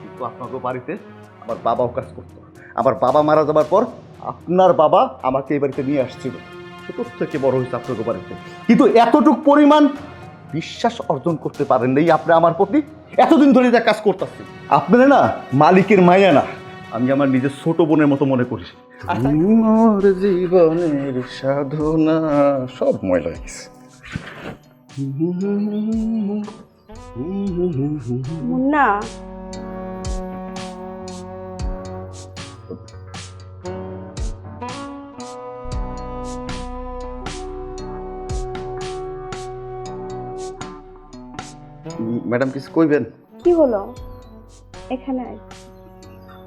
কিন্তু আপনাকে বাড়িতে আমার বাবাও কাজ করতো। আমার বাবা মারা যাবার পর আপনার বাবা আমাকে এই বাড়িতে নিয়ে আসছিল। ছোট থেকে বড় হয়েছে আপনাকে বাড়িতে? কিন্তু এতটুক পরিমাণ বিশ্বাস অর্জন করতে পারেন নাই আপনি আমার প্রতি। এতদিন ধরে যা কাজ করতেছি। আপনারা না মালিকের মায়া না। আমি আমার নিজের ছোট বোনের মতো মনে করি। মোর জীবনের সাধনা সব ময়লা হয়ে গেছে। মুন্না ম্যাডাম কিছু কইবেন? কি হলো? এখানে আয়।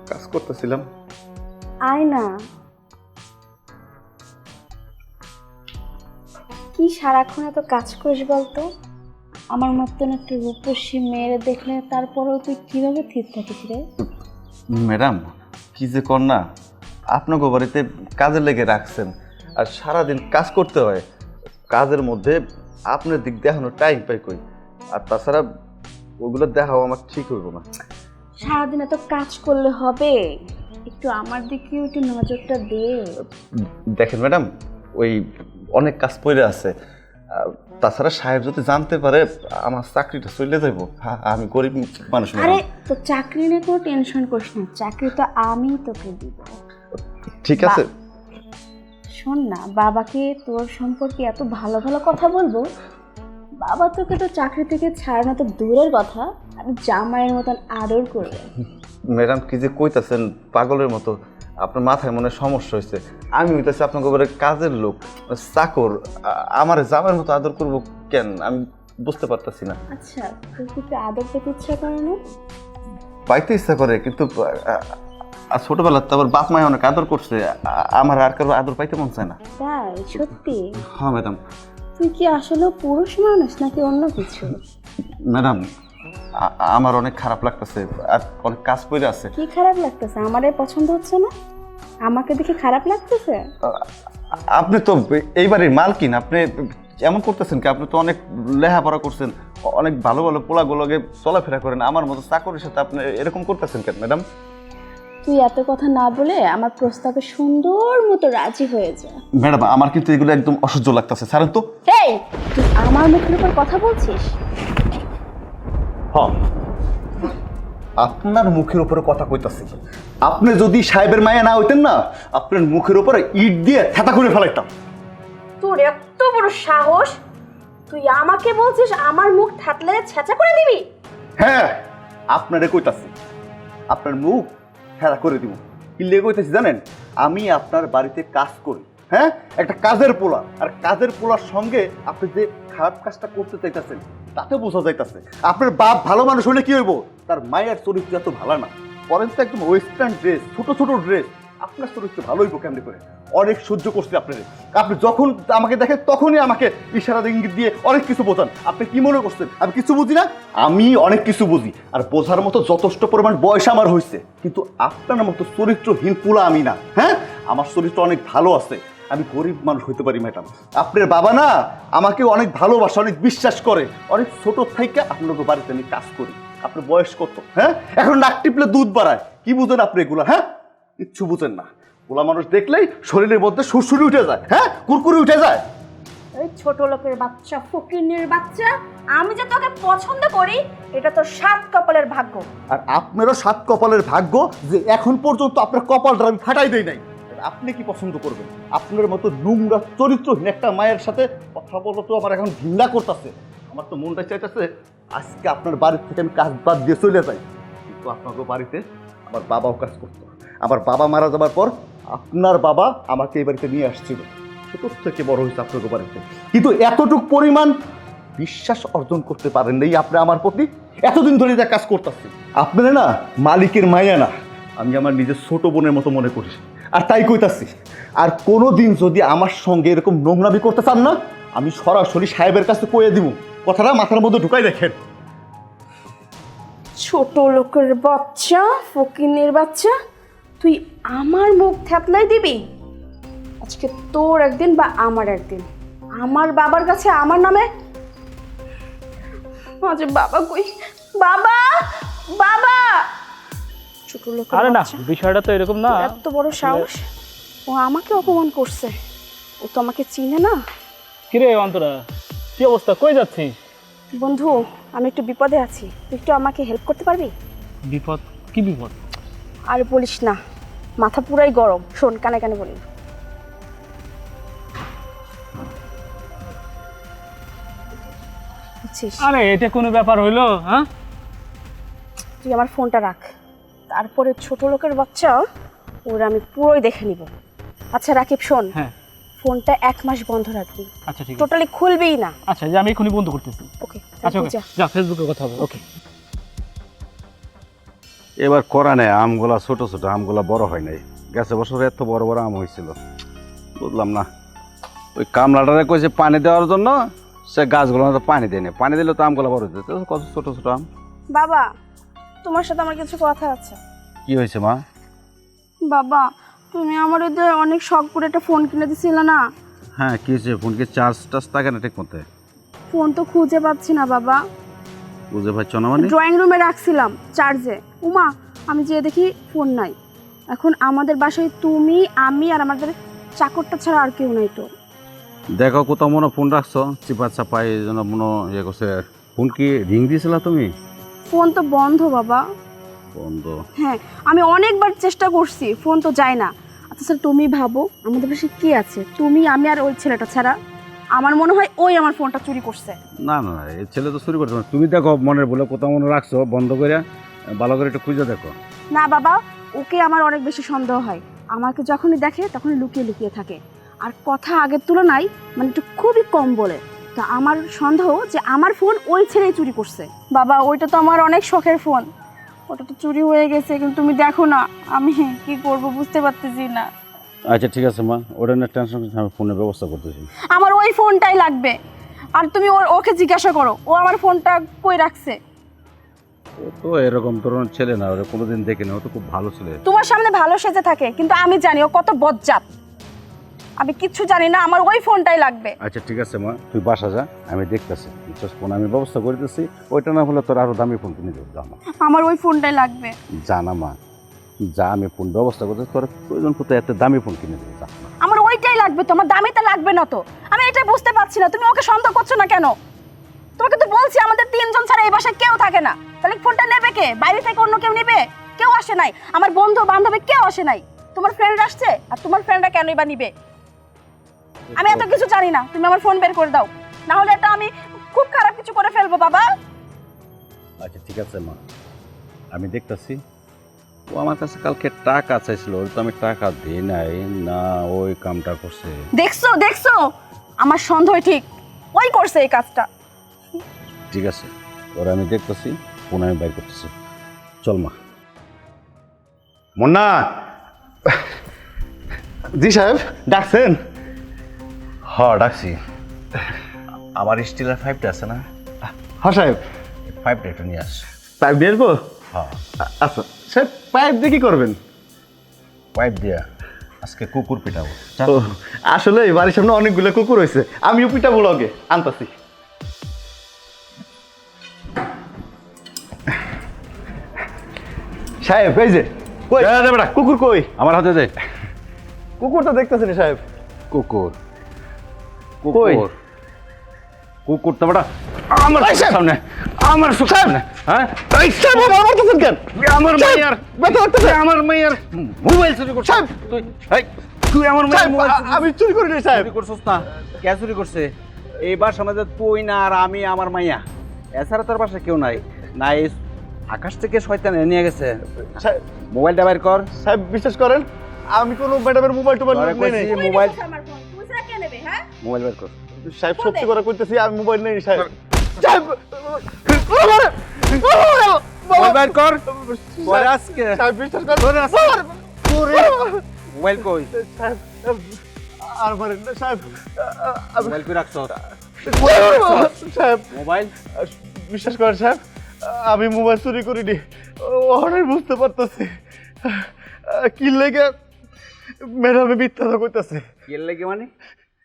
কাজ করতেছিলাম। আয় না। কি সারাক্ষণ এত কাজ করিস বলতো? আমার মতন একটা রূপসী মেয়েরে দেখলে তারপরেও তুই কীভাবে ঠিক থাকিস রে? ম্যাডাম কি যে কর না আপনাকে বাড়িতে কাজে লেগে রাখছেন আর সারাদিন কাজ করতে হয়। কাজের মধ্যে আপনার দিক দেখানোর টাইম পাই কই। আর তাছাড়া ওগুলো দেখাও আমার ঠিক হইব না। সারাদিন এত কাজ করলে হবে? একটু আমার দিকেও একটু নজরটা দে। দেখেন ম্যাডাম ওই অনেক কাজ পড়ে আছে। তাছাড়া সাহেব যদি জানতে পারে আমার চাকরিটা চলে যাইব। হ্যাঁ আমি গরিব মানুষ আরে তো চাকরি নিয়ে কোনো টেনশন করিস না। চাকরি তো আমি তোকে দিব। ঠিক আছে। শোন না বাবাকে তোর সম্পর্কে এত ভালো ভালো কথা বলব বাবা তোকে তো চাকরি থেকে ছাড়ানো তো দূরের কথা আমি জামাইয়ের মতন আদর করবে। ম্যাডাম কি যে কইতাছেন পাগলের মতো। আপনার মাথায় মনে সমস্যা হয়েছে আমি হইতেছি আপনাকে ঘরে কাজের লোক চাকর। আমার জামার মতো আদর করব কেন? আমি বুঝতে পারতাছি না। আচ্ছা আদর পেতে ইচ্ছা করে না? পাইতে ইচ্ছা করে কিন্তু ছোটবেলার তো আবার বাপ মায় অনেক আদর করছে। আমার আর কারও আদর পাইতে মন চায় না। তাই সত্যি? হ্যাঁ ম্যাডাম। তুই কি আসলে পুরুষ মানুষ নাকি অন্য কিছু? ম্যাডাম আমার অনেক খারাপ লাগতেছে আর অনেক কাজ পড়ে আছে। কি খারাপ লাগতেছে? আমারে পছন্দ হচ্ছে না? আমাকে দেখে খারাপ লাগতেছে? আপনি তো এই বাড়ির মালকিন আপনি এমন করতেছেন কি? আপনি তো অনেক লেখাপড়া করছেন অনেক ভালো ভালো পোলাগুলোকে চলাফেরা করেন আমার মতো চাকরির সাথে আপনি এরকম করতেছেন কেন ম্যাডাম? তুই এত কথা না বলে আমার প্রস্তাবে সুন্দর মতো রাজি হয়ে যা। ম্যাডাম আমার কিন্তু এগুলো একদম অসহ্য লাগতেছে। স্যার তো। এই তুই আমার মুখের উপর কথা বলছিস? হ্যাঁ। আপনার মুখের উপরে কথা কইতাছি। আপনি যদি সাহেবের মায়া না হইতেন না আপনার মুখের উপরে ইট দিয়ে থেতা করে ফেলাইতাম। তোর এত বড় সাহস? তুই আমাকে বলছিস আমার মুখ থাকলে ছেঁচা করে দিবি? হ্যাঁ আপনারে কইতাছি। আপনার মুখ খেলা করে দিব। কি লেগে হইতেছি জানেন? আমি আপনার বাড়িতে কাজ করি হ্যাঁ? একটা কাজের পোলা। আর কাজের পোলার সঙ্গে আপনি যে খারাপ কাজটা করতে চাইতেছেন, তাতে বোঝা যাইতেছে। আপনার বাপ ভালো মানুষ হলে কি হইব? তার মায়ের চরিত্র এত ভালো না। পরেন তো একদম ওয়েস্টার্ন ড্রেস ছোট ছোট ড্রেস আপনার চরিত্র ভালো হইব কেমনি করে। অনেক সহ্য করছি আপনার আপনি যখন আমাকে দেখেন, তখনই আমাকে ইশারা ইঙ্গিত দিয়ে অনেক কিছু বোঝান। আপনি কি মনে করছেন? আমি কিছু বুঝি না? আমি অনেক কিছু বুঝি। আর বোঝার মতো যথেষ্ট পরিমাণ বয়স আমার হয়েছে। কিন্তু আপনার মতো চরিত্রহীন পুলা আমি না হ্যাঁ? আমার চরিত্র অনেক ভালো আছে। আমি গরিব মানুষ হইতে পারি, ম্যাডাম। আপনার বাবা না আমাকে অনেক ভালোবাসে, অনেক বিশ্বাস করে। অনেক ছোট থেকে আপনাদের বাড়িতে আমি কাজ করি। আপনার বয়স কত হ্যাঁ? এখন নাক টিপলে দুধ বাড়ায়। কি বুঝেন আপনি এগুলো হ্যাঁ? কিচ্ছু বুঝেন না। পোলা মানুষ দেখলেই শরীরের মধ্যে সুরসুরি উঠে যায় হ্যাঁ? কুরকুরি উঠে যায়। এই ছোট লোকের বাচ্চা ফকিনের বাচ্চা আমি যে তোকে পছন্দ করি এটা তোর সাত কপালের ভাগ্য। আর আপনারও সাত কপালের ভাগ্য যে এখন পর্যন্ত আপনার কপালটা আমি ফাটাই দেই নাই। আপনি কি পছন্দ করবেন? আপনার মতো নোংরা চরিত্রহীন একটা মায়ের সাথে কথা বলো তো আমার এখন ঘৃণা করতেছে। আমার তো মনটা চাইতেছে আজকে আপনার বাড়ি থেকে আমি কাজ বাদ দিয়ে চলে যাই। কিন্তু আপনাকে বাড়িতে আমার বাবাও কাজ করতো। আমার বাবা মারা যাবার পর আপনার বাবা আমাকে এই বাড়িতে নিয়ে আসছিল। ছোট থেকে বড় হয়েছে আপনাকে বাড়িতে। কিন্তু এতটুক পরিমাণ বিশ্বাস অর্জন করতে পারেন নাই আপনি আমার প্রতি এতদিন ধরে যা কাজ করতেছি। আপনারা না মালিকের মায়া না। আমি আমার নিজের ছোট বোনের মতো মনে করি। আর তাই কইতাছি, আর কোনো দিন যদি আমার সঙ্গে এরকম নোংরামি করতে চান না, আমি সরাসরি সাহেবের কাছে কয়ে দিব কথাটা মাথার মধ্যে ঢুকাই দেখেন। ছোট লোকের বাচ্চা, ফকিনের বাচ্চা তুই আমার মুখ থ্যাতলাই দিবি? আজকে তোর একদিন বা আমার একদিন। আমার বাবার কাছে আমার নামে? মাঝে বাবা কই? বাবা! বাবা! ছোট লোকের আরে না বিষয়টা তো এরকম না। এত বড় সাহস? ও আমাকে অপমান করছে। ও তো আমাকে চিনে না? কিরে অন্তরা কি অবস্থা? কই যাচ্ছিস? বন্ধু আমি একটু বিপদে আছি। তুই একটু আমাকে হেল্প করতে পারবি? বিপদ? কি বিপদ? আর বলিস না। মাথা পুরাই গরম। শোন কানে কানে বলি। আরে এটা কোনো ব্যাপার হইল হ্যাঁ? তুই আমার ফোনটা রাখ। তারপরে ছোট লোকের বাচ্চা ওরা আমি পুরোই দেখে নিব। আচ্ছা রাকিব শোন। হ্যাঁ। ফোনটা এক মাস বন্ধ রাখবি। আচ্ছা ঠিক টোটালি খুলবেই না। আচ্ছা যে আমি এখনই বন্ধ করতেছি। ওকে আচ্ছা যা। ফেসবুকে কথা হবে ওকে। এবার করা নেই আমগুলা ছোট ছোট আমগুলা বড় হয় নাই। গেছে বছর এত বড় বড় আম হয়েছিল। বুঝলাম না। ওই কামলাটারে কইছে পানি দেওয়ার জন্য সে গাছগুলো তো পানি দেয়নি। পানি দিলে তো আমগুলা বড় হইতে কত ছোট ছোট আম। বাবা তোমার সাথে আমার কিছু কথা আছে। কি হয়েছে মা? বাবা তুমি আমার ওদের অনেক শখ করে একটা ফোন কিনে দিছিলে না? হ্যাঁ কি হয়েছে? ফোন কি চার্জ টার্জ থাকে না ঠিক মতো ফোন তো খুঁজে পাচ্ছি না বাবা। বুঝতে পারছ না মানে? ড্রয়িং রুমে রাখছিলাম চার্জে উমা আমি যেয়ে দেখি ফোন নাই। এখন আমাদের বাসায় তুমি আমি আর আমাদের চাকরটা ছাড়া আর কেউ নাই তো। দেখো কোথাও মনে ফোন রাখছো চিপা চাপাই এই জন্য মনে ইয়ে করছে। ফোন কি রিং দিয়েছিলা তুমি? ফোন তো বন্ধ বাবা। বন্ধ। হ্যাঁ আমি অনেকবার চেষ্টা করছি ফোন তো যায় না। আচ্ছা স্যার তুমি ভাবো আমাদের পাশে কি আছে? তুমি আমি আর ওই ছেলেটা ছাড়া। আমার মনে হয় ওই আমার ফোনটা চুরি করছে। না না না এই ছেলে তো শুরু করছে। না। তুমি দেখো মনের বলে কোথাও মনে রাখছো বন্ধ করে ভালো করে একটু খুঁজে দেখো। না বাবা ওকে আমার অনেক বেশি সন্দেহ হয়। আমাকে যখনই দেখে তখনই লুকিয়ে লুকিয়ে থাকে। আর কথা আগের তুলনায় মানে একটু খুবই কম বলে। তা আমার সন্দেহ যে আমার ফোন ওই ছেলেই চুরি করছে। বাবা ওইটা তো আমার অনেক শখের ফোন। ওটা তো চুরি হয়ে গেছে কিন্তু তুমি দেখো না আমি কি করব বুঝতে পারতেছি না। আচ্ছা ঠিক আছে মা। ওটা নিয়ে টেনশন করছি আমি ফোনের ব্যবস্থা করতেছি। আমার ওই ফোনটাই লাগবে। আর তুমি ওর ওকে জিজ্ঞাসা করো। ও আমার ফোনটা কই রাখছে? ও তো এরকম ধরনের ছেলে না ওরা কোনোদিন দেখে না। ও তো খুব ভালো ছেলে। তোমার সামনে ভালো সেজে থাকে কিন্তু আমি জানি ও কত বজ্জাত। আমি কিচ্ছু জানি না আমার ওই ফোনটাই লাগবে। আচ্ছা ঠিক আছে মা। তুই বাসা যা আমি দেখতেছি। বিশ্বাস ফোন আমি ব্যবস্থা করে দিচ্ছি ওইটা না হলে তোর আরও দামি ফোন কিনে দেবো আমার ওই ফোনটাই লাগবে। জানা মা। যা আমি ফোন ব্যবস্থা করতে তোর প্রয়োজন করতে এত দামি ফোন কিনে দেবো যা। আমার ওইটাই লাগবে তো আমার দামিটা লাগবে না তো। আমি এটাই বুঝতে পারছি না তুমি ওকে সন্দেহ করছ না কেন? তোমাকে তো বলছি আমাদের তিনজন ছাড়া এই বাসায় কেউ থাকে না। তাহলে ফোনটা নেবে কে? বাইরে থেকে অন্য কেউ নেবে? কেউ আসে নাই। আমার বন্ধু বান্ধবী কেউ আসে নাই। তোমার ফ্রেন্ড আসছে? আর তোমার ফ্রেন্ডরা কেনই বা নিবে? আমি এত কিছু জানি না তুমি আমার ফোন বের করে দাও। না হলে এটা আমি খুব খারাপ কিছু করে ফেলব বাবা। আচ্ছা ঠিক আছে মা। আমি দেখতেছি। ও আমার কাছে কালকে টাকা চাইছিল ওর তো আমি টাকা দিই নাই। না ওই কামটা করছে। দেখছ দেখছ? আমার সন্দেহ ঠিক। ওই করছে এই কাজটা। ঠিক আছে ওরা আমি দেখতেছি ফোন আমি বাইর করতেছি। চল মা। মুন্না! জি সাহেব ডাকছেন? হ ডাকছি। আমার স্টিলের ফাইভটা আছে না? হ্যাঁ সাহেব। ফাইভটা একটু নিয়ে আস। পাইপ দিয়ে আসব? হ্যাঁ আচ্ছা। সাহেব পাইপ দিয়ে কি করবেন? পাইপ দিয়া আজকে কুকুর পিটাবো। ও আসলে এই বাড়ির সামনে অনেকগুলো কুকুর হয়েছে। আমিও পিটা লগে আনতাছি। সাহেব এই যে কই? দে বেটা। কুকুর কই? আমার হাতে দে। কুকুর তো দেখতেছেন সাহেব? কুকুর। কুকুর কুকুর। তো বেটা আমার সামনে। আমার চোখের সামনে হ্যাঁ? এই সাহেব আমার মারতেছেন কেন আমার মাইয়ার ব্যথা লাগতেছে আমার মাইয়ার মোবাইল চুরি করছিস। সাহেব! তুই এই, তুই আমার মাইয়ার মোবাইল আমি চুরি করি করিনি সাহেব চুরি করছিস না। কে চুরি করছে? এইবার সমাজে তুই না আর আমি আমার মাইয়া। এছাড়া তোর পাশে কেউ নাই। না এই আকাশ থেকে শয়তান নিয়ে গেছে। মোবাইলটা বের কর। সাহেব বিশ্বাস করেন আমি কোনো ম্যাডামের মোবাইল টোবাইল নেই। নাই। মোবাইল হ্যাঁ? মোবাইল বের কর। সাহেব সত্যি করে কইতেছি আমি মোবাইল নেই সাহেব সাহেব! মোবাইল কর পরে আজকে করেন আমারে! মোবাইল কই সাহেব আর মারেন না, সাহেব আমি মোবাইল কই রাখছ সাহেব মোবাইল বিশ্বাস করেন সাহেব আমি মোবাইল চুরি করিনি অনেক বুঝতে পারতেছি কি লেগে ম্যাডামে মিথ্যা তো কইতাছে কি লাগে মানে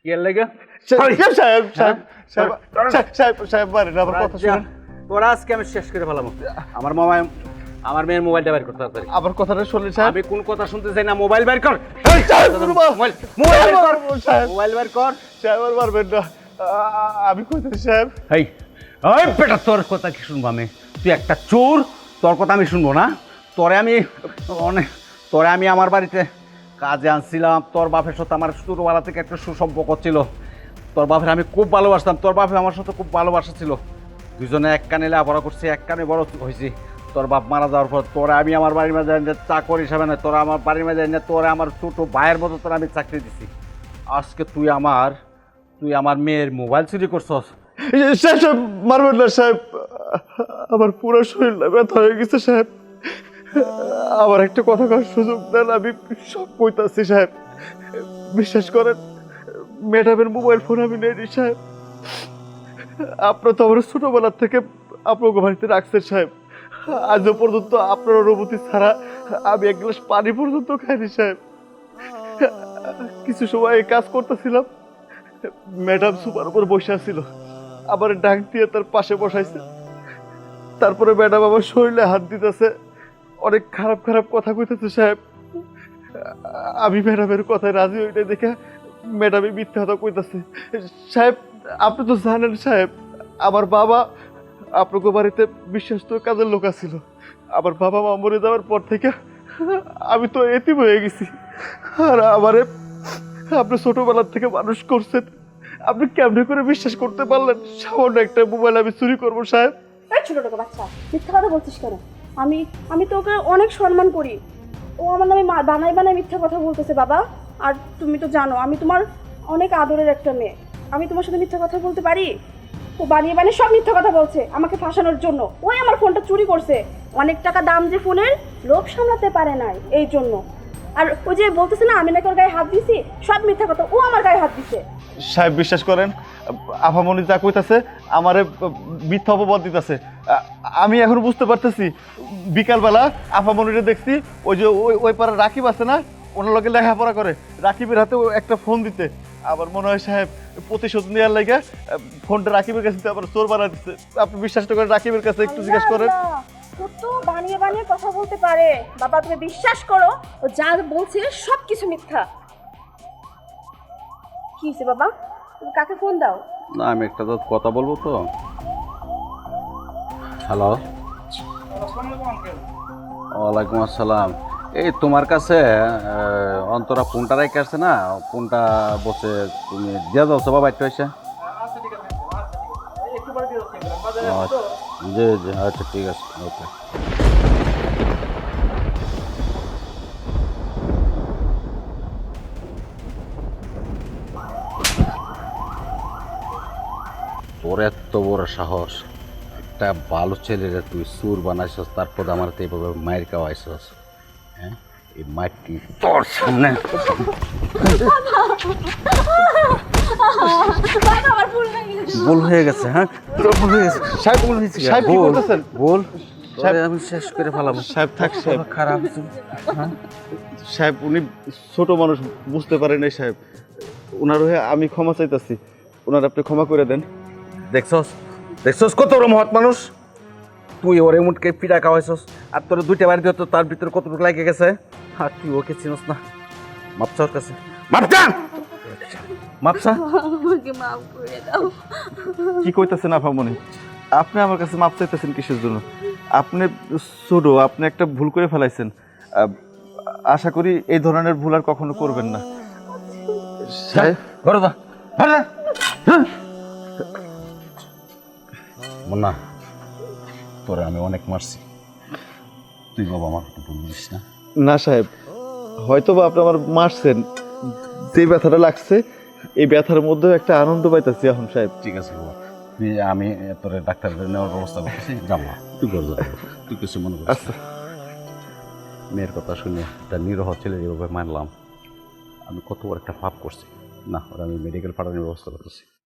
কি লাগে সাহেব সাহেব সাহেব সাহেব সাহেব সাহেব মারেন কথা শুনেন তোরা আজকে আমি শেষ করে ফেলাম আমার মামায় আমার মেয়ের মোবাইলটা বের কর তাড়াতাড়ি আমার কথাটা শুনলেন সাহেব আমি কোন কথা শুনতে চাই না মোবাইল বের কর। মোবাইল মোবাইল বের কর। মোবাইল বের কর। সাহেব আর মারবেন না। আ- আ- আমি কইতেছি সাহেব এই ওই বেটা তোর কথা কি শুনব আমি? তুই একটা চোর তোর কথা আমি শুনব না? তোরে আমি অনেক তোরে আমি আমার বাড়িতে কাজে আনছিলাম। তোর বাপের সাথে আমার ছোটোবেলা থেকে একটা সুসম্পর্ক ছিল। তোর বাপের আমি খুব ভালোবাসতাম। তোর বাপে আমার সাথে খুব ভালোবাসা ছিল। দুজনে এক কানে লেখাপড়া করছি, এক কানে বড় হয়েছি। তোর বাপ মারা যাওয়ার পর তোরা আমি আমার বাড়ির মাঝে এনে চাকর হিসাবে না তোরা আমার বাড়ির মাঝে এনে তোরা আমার ছোটো ভাইয়ের মতো তোরা আমি চাকরি দিছি। আজকে তুই আমার তুই আমার মেয়ের মোবাইল চুরি করছস। সাহেব মারবেন না সাহেব আমার পুরো শরীর ব্যথা হয়ে গেছে সাহেব আমার একটা কথা করার সুযোগ দেন, আমি সব কইতাছি সাহেব বিশ্বাস করেন ম্যাডামের মোবাইল ফোন আমি নেই সাহেব আপনার তো আমার ছোটবেলার থেকে আপনার বাড়িতে রাখছেন, সাহেব। আজও পর্যন্ত আপনার অনুভূতি ছাড়া আমি এক গ্লাস পানি পর্যন্ত খাইনি, সাহেব। কিছু সময় কাজ করতেছিলাম। ম্যাডাম সুপার উপর বসে আছিল। আবার ডাক দিয়ে তার পাশে বসাইছে। তারপরে ম্যাডাম আমার শরীরে হাত দিতেছে। অনেক খারাপ খারাপ কথা কইতেছে, সাহেব। আমি ম্যাডামের কথায় রাজি হইতে দেখে ম্যাডামই মিথ্যা কথা কইতাছে। সাহেব আপনি তো জানেন সাহেব, আমার বাবা আপনাকে বাড়িতে বিশ্বস্ত কাজের লোক আছিল। আমার বাবা মা মরে যাওয়ার পর থেকে আমি তো এতিম হয়ে গেছি। আর আমারে আপনি ছোটবেলার থেকে মানুষ করছেন, আপনি কেমনে করে বিশ্বাস করতে পারলেন? সামান্য একটা মোবাইল আমি চুরি করব, সাহেব। এই ছোট টাকা বাচ্চা, মিথ্যা কথা বলছিস কেন? আমি আমি তো ওকে অনেক সম্মান করি। ও আমার নামে বানাই বানাই মিথ্যা কথা বলতেছে, বাবা। আর তুমি তো জানো, আমি তোমার অনেক আদরের একটা মেয়ে। আমি তোমার সাথে মিথ্যা কথা বলতে পারি? ও বানিয়ে বানিয়ে সব মিথ্যা কথা বলছে আমাকে ফাঁসানোর জন্য। ওই আমার ফোনটা চুরি করছে। অনেক টাকা দাম যে ফোনের, লোভ সামলাতে পারে নাই এই জন্য। আর ওই যে বলতেছে না, আমি নাকি ওর গায়ে হাত দিছি, সব মিথ্যা কথা ও আমার গায়ে হাত দিছে। সাহেব বিশ্বাস করেন আফামনি যা কইতাছে, আমারে মিথ্যা অপবাদ দিতেছে। আমি এখন বুঝতে পারতেছি, বিকালবেলা আফামনিরে দেখছি, ওই যে ওই ওই পাড়া রাকিব আছে না, ওনার লগে লেখাপড়া করে। রাকিবের হাতে একটা ফোন দিতে। আবার মনে হয় সাহেব প্রতিশোধ নেওয়ার লাগে ফোনটা রাকিবের কাছে আবার চোর বানা দিচ্ছে আপনি বিশ্বাস তো করেন রাকিবের কাছে একটু জিজ্ঞেস করেন। আল্লাহ, ও তো বানিয়ে বানিয়ে কথা বলতে পারে। বাবা তুমি বিশ্বাস করো ও যা বলছে সব কিছু মিথ্যা। কি হয়েছে বাবা? তুমি কাকে ফোন দাও? না আমি একটা তো কথা বলব তো। হ্যালো ওয়ালাইকুম আসসালাম। এই তোমার কাছে অন্তরা ফোনটা রেখে আসছে না? ফোনটা বসে তুমি দিয়ে দাও সবাই বাইরটা এসে আচ্ছা, জি জি আচ্ছা ঠিক আছে ওকে। তোর এত বড় সাহস একটা ভালো ছেলেরে তুই সুর বানাইছস তারপর আমার তো এইভাবে মায়ের খাওয়াইছস। হ্যাঁ? এই মাটি তোর সামনে। ভুল হয়ে গেছে হয়ে? গেছে হ্যাঁ ভুল হয়ে গেছে। সাহেব ভুল হয়েছে। সাহেব কি ভুল। বলতেছেন? ভুল। সাহেব- আমি শেষ করে ফেলাবো সাহেব থাক সাহেব। খারাপ হয়েছে। সাহেব উনি ছোট মানুষ বুঝতে পারেন নাই সাহেব। ওনার হয়ে আমি ক্ষমা চাইতাছি। ওনার আপনি ক্ষমা করে দেন। দেখছস? দেখছস কত বড় মহৎ মানুষ? তুই ওর এমনকে পিঠা খাওয়াইছস? আর তোর দুইটা বাড়ি দিয়ে তো তার ভিতরে কতটুকু লাগে গেছে? আর তুই ওকে চিনস না। মাপসা ওর কাছে। মাপসা মাপসা আমাকে মাফ করে দাও। কি কইতাছেন আফামনি আপনি আমার কাছে মাপ চাইতেছেন কিসের জন্য? আপনি ছোট আপনি একটা ভুল করে ফেলাইছেন। আশা করি এই ধরনের ভুল আর কখনো করবেন না। সাহেব ঘরে যা। মুন্না তোরে আমি অনেক মারছি। তুই বাবা আমার কথা বলিস না। না সাহেব হয়তো বা আপনি আমার মারছেন। যে ব্যথাটা লাগছে এই ব্যথার মধ্যেও একটা আনন্দ পাইতেছি এখন সাহেব। ঠিক আছে বাবা। তুই আমি তোর ডাক্তার নেওয়ার ব্যবস্থা করতেছি যাব তুই যা। তুই কিছু মনে করিস আচ্ছা। মেয়ের কথা শুনে একটা নিরহ ছেলে যেভাবে মানলাম আমি কত বড় একটা পাপ করছি। না ওরা আমি মেডিকেল পাঠানোর ব্যবস্থা করতেছি।